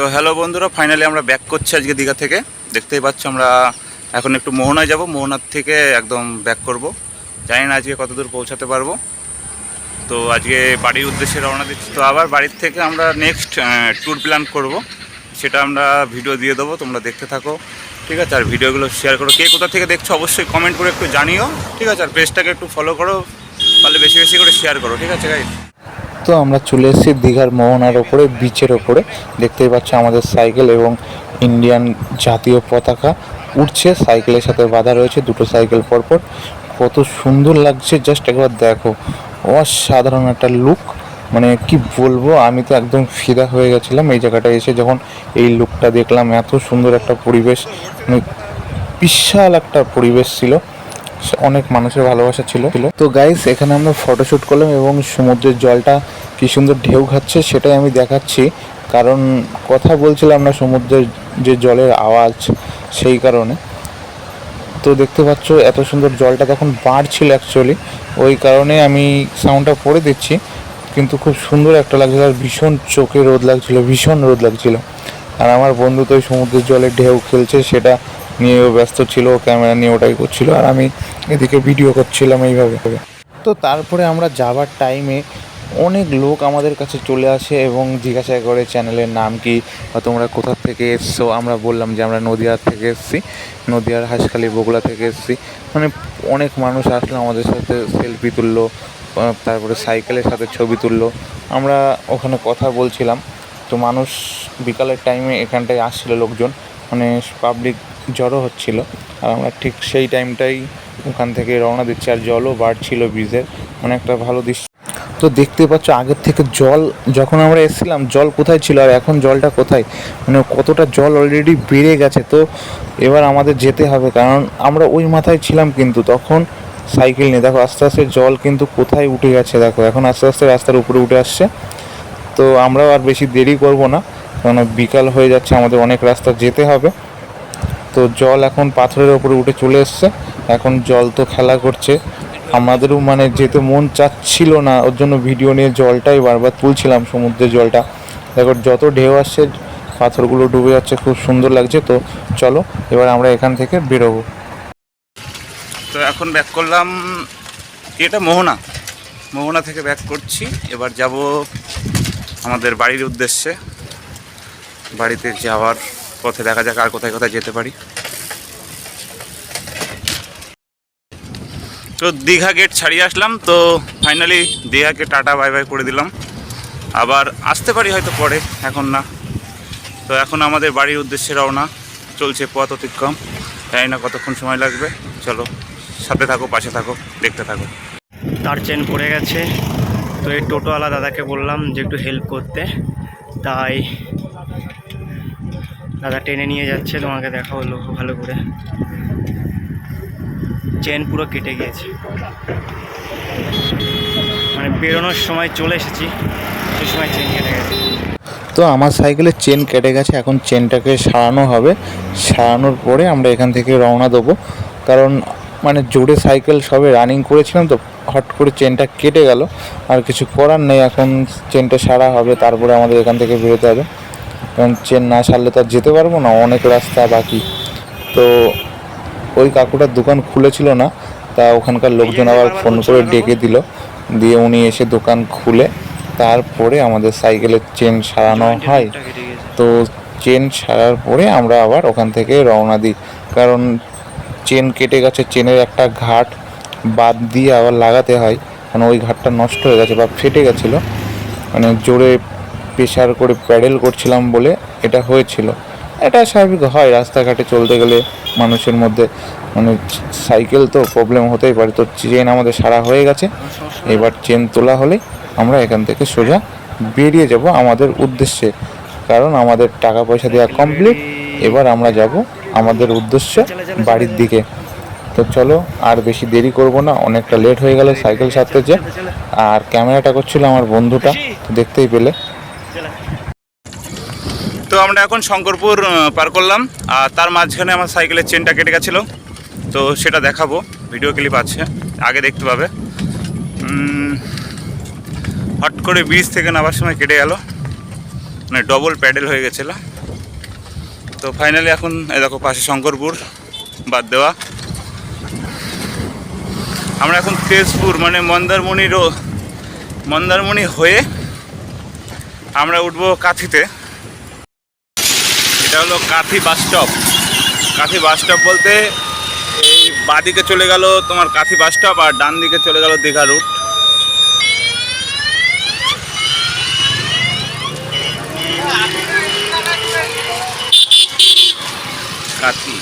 তো হ্যালো বন্ধুরা ফাইনালি আমরা ব্যাক করছি আজকে দীঘা থেকে। দেখতেই পাচ্ছ আমরা এখন একটু মোহনায় যাব, মোহনার থেকে একদম ব্যাক করব। জানি না আজকে কত দূর পৌঁছাতে পারব। তো আজকে বাড়ির উদ্দেশ্যে রওনা দিচ্ছি। তো আবার বাড়ির থেকে আমরা নেক্সট ট্যুর প্ল্যান করব। সেটা আমরা ভিডিও দিয়ে দেবো, তোমরা দেখতে থাকো। ঠিক আছে? আর ভিডিওগুলো শেয়ার করো। কে কোথা থেকে দেখছ অবশ্যই কমেন্ট করে একটু জানিও। ঠিক আছে? আর পেজটাকে একটু ফলো করো। তাহলে বেশি বেশি করে শেয়ার করো। ঠিক আছে গাইজ তো আমরা চলে এসেছি দীঘার মোহনার ওপরে বিচের ওপরে। দেখতেই পাচ্ছ আমাদের সাইকেল এবং ইন্ডিয়ান জাতীয় পতাকা উঠছে সাইকেলের সাথে বাঁধা রয়েছে, দুটো সাইকেল পরপর। কত সুন্দর লাগছে জাস্ট একবার দেখো। অসাধারণ একটা লুক মানে কি বলব, আমি তো একদম ফিদা হয়ে গেছিলাম এই জায়গাটা এসে যখন এই লুকটা দেখলাম। এত সুন্দর একটা পরিবেশ মানে বিশাল একটা পরিবেশ ছিল। অনেক মানুষের ভালোবাসা ছিল। তো গাইস এখানে আমরা ফটোশ্যুট করলাম এবং সমুদ্রের জলটা কি সুন্দর ঢেউ খাচ্ছে সেটাই আমি দেখাচ্ছি। কারণ কথা বলছিলাম না সমুদ্রের যে জলের আওয়াজ সেই কারণে। তো দেখতে পাচ্ছ এত সুন্দর জলটা তখন বাড়ছিল অ্যাকচুয়ালি ওই কারণে আমি সাউন্ডটা পরে দিচ্ছি কিন্তু খুব সুন্দর একটা লাগছিল আর ভীষণ চোখে রোদ লাগছিল, ভীষণ রোদ লাগছিল। আর আমার বন্ধু তো ওই সমুদ্রের জলে ঢেউ খেলছে, সেটা নিয়েও ব্যস্ত ছিল, ক্যামেরা নিয়ে ওটাই করছিল আর আমি এদিকে ভিডিও করছিলাম এইভাবে। তো তারপরে আমরা যাবার টাইমে অনেক লোক আমাদের কাছে চলে আসে এবং জিজ্ঞাসা করে চ্যানেলের নাম কি, বা তোমরা কোথা থেকে এসছো? আমরা বললাম যে আমরা নদিয়ার থেকে এসেছি, নদিয়ার হাঁসখালি বগুড়া থেকে এসেছি। মানে অনেক মানুষ আসলো আমাদের সাথে সেলফি তুললো তারপরে সাইকেলের সাথে ছবি তুললো। আমরা ওখানে কথা বলছিলাম। তো মানুষ বিকালের টাইমে এখানটায় আসছিল লোকজন। মানে পাবলিক জড়ো হচ্ছিল। আর আমরা ঠিক সেই টাইমটাই ওখান থেকে রওনা দিচ্ছি, আর জলও বাড়ছিল ব্রিজের। মানে একটা ভালো দৃশ্য। তো দেখতে পাচ্ছ, আগের থেকে জল, যখন আমরা এসেছিলাম, জল কোথায় ছিল আর এখন জলটা কোথায়? মানে কতটা জল অলরেডি বেড়ে গেছে, তো এবার আমাদের যেতে হবে। কারণ আমরা ওই মাথায় ছিলাম কিন্তু, তখন সাইকেল নিয়ে। দেখো, আস্তে আস্তে জল কিন্তু কোথায় উঠে গেছে, দেখো। এখন আস্তে আস্তে রাস্তার উপরে উঠে আসছে। তো আমরাও আর বেশি দেরি করব না কারণ বিকাল হয়ে যাচ্ছে, আমাদের অনেক রাস্তা যেতে হবে। তো জল এখন পাথরের ওপরে উঠে চলে এসছে। এখন জল তো খেলা করছে। আমাদেরও মানে যেতে মন চাচ্ছিল না, ওর জন্য ভিডিও নিয়ে জলটাই বারবার তুলছিলাম, সমুদ্রের জলটা। দেখো, যত ঢেউ আসছে, পাথরগুলো ডুবে যাচ্ছে, খুব সুন্দর লাগছে। তো চলো, এবার আমরা এখান থেকে বেরোবো। তো এখন ব্যাক করলাম এটা, মোহনা? মোহনা থেকে ব্যাক করছি। এবার যাব আমাদের বাড়ির উদ্দেশ্যে। বাড়িতে যাওয়ার পথে দেখা যাক আর কোথায় কোথায় যেতে পারি। তো দীঘা গেট ছাড়িয়ে আসলাম, তো ফাইনালি দীঘাকে টাটা বাই বাই করে দিলাম। আবার আসতে পারি হয়তো পরে, এখন না। তো এখন আমাদের বাড়ির উদ্দেশ্যে রওনা, চলছে পথ অতিক্রম। জানি না কতক্ষণ সময় লাগবে। চলো, সাথে থাকো, পাশে থাকো, দেখতে থাকো। তার চেন পড়ে গেছে। তো এই টোটোওয়ালা দাদাকে বললাম যে একটু হেল্প করতে। তাই দাদা টেনে নিয়ে যাচ্ছে, তোমাকে দেখা হলো ভালো করে। চেন পুরো কেটে গিয়েছে। মানে বেরোনোর সময় চলে এসেছি, সে সময় চেন কেটে গেছে। তো আমার সাইকেলের চেন কেটে গেছে, এখন চেনটাকে সারানো হবে। সারানোর পরে আমরা এখান থেকে রওনা দেবো। কারণ মানে জোরে সাইকেল সবে রানিং করেছিলাম তো, হট করে চেনটা কেটে গেল। আর কিছু করার নেই, এখন চেনটা সারা হবে, তারপরে আমাদের এখান থেকে বেরোতে হবে। কারণ চেন না সারলে তো আর যেতে পারব না, অনেক রাস্তা বাকি। তো ওই কাকুটার দোকান খুলেছিল না, তা ওখানকার লোকজন আবার ফোন করে ডেকে দিল। দিয়ে উনি এসে দোকান খুলে, তারপরে আমাদের সাইকেলের চেন সারানো হয়। তো চেন সারার পরে আমরা আবার ওখান থেকে রওনা দিই। কারণ চেন কেটে গেছে, চেনের একটা ঘাট বাদ দিয়ে আবার লাগাতে হয়। কারণ ওই ঘাটটা নষ্ট হয়ে গেছে বা ফেটে গেছিল। মানে জোরে প্রেশার করে প্যাডেল করছিলাম বলে এটা হয়েছিল। এটা স্বাভাবিক হয় রাস্তাঘাটে চলতে গেলে মানুষের মধ্যে মানে সাইকেল তো প্রবলেম হতেই পারে। তো চেন আমাদের সারা হয়ে গেছে। এবার চেন তোলা হলে আমরা এখান থেকে সোজা বেরিয়ে যাব আমাদের উদ্দেশ্যে। কারণ আমাদের টাকা পয়সা দেওয়া কমপ্লিট এবার আমরা যাব আমাদের উদ্দেশ্যে বাড়ির দিকে। তো চলো, আর বেশি দেরি করব না। অনেকটা লেট হয়ে গেল সাইকেল সারতে যে। আর ক্যামেরাটা করছিল আমার বন্ধুটা দেখতেই পেলে। তো আমরা এখন শঙ্করপুর পার করলাম। আর তার মাঝখানে আমার সাইকেলের চেনটা কেটে গেছিল। তো সেটা দেখাবো। ভিডিও ক্লিপ আছে। আগে দেখতে পাবে। হট করে ব্রিজ থেকে নামার সময় কেটে গেল। মানে ডবল প্যাডেল হয়ে গেছিল। তো ফাইনালি এখন, এই দেখো পাশে শঙ্করপুর, বাদ দেওয়া। আমরা এখন তেজপুর মানে মন্দারমণিরও, মন্দারমণি হয়ে আমরা উঠবো কাঁথিতে। এটা হলো Kanthi bus stop. Kanthi bus stop বলতে এই বাদিকে চলে গেল তোমার কাঁথি বাস স্টপ আর ডান দিকে চলে গেল দীঘা রুট। কাঁথি।